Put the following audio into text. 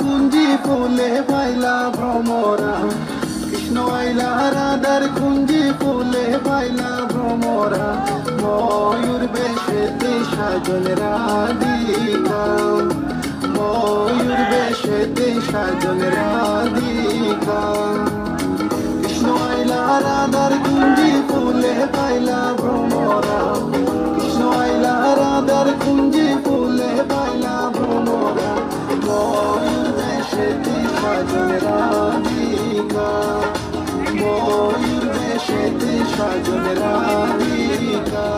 কুঞ্জি ফুলে পাইলা ভ্রমরা। কৃষ্ণ আইলা রাধার কুঞ্জি ফুলে পাইলা ভ্রমরা। ময়ূর বেশেতে সাজল রাধিকা। ময়ূর বেশেতে সাজল রাধিকা। কৃষ্ণ আইলা রাধার কুঞ্জি সাজয় রাধিকা ময়ূর বেশেতে সাজয় রাধিকা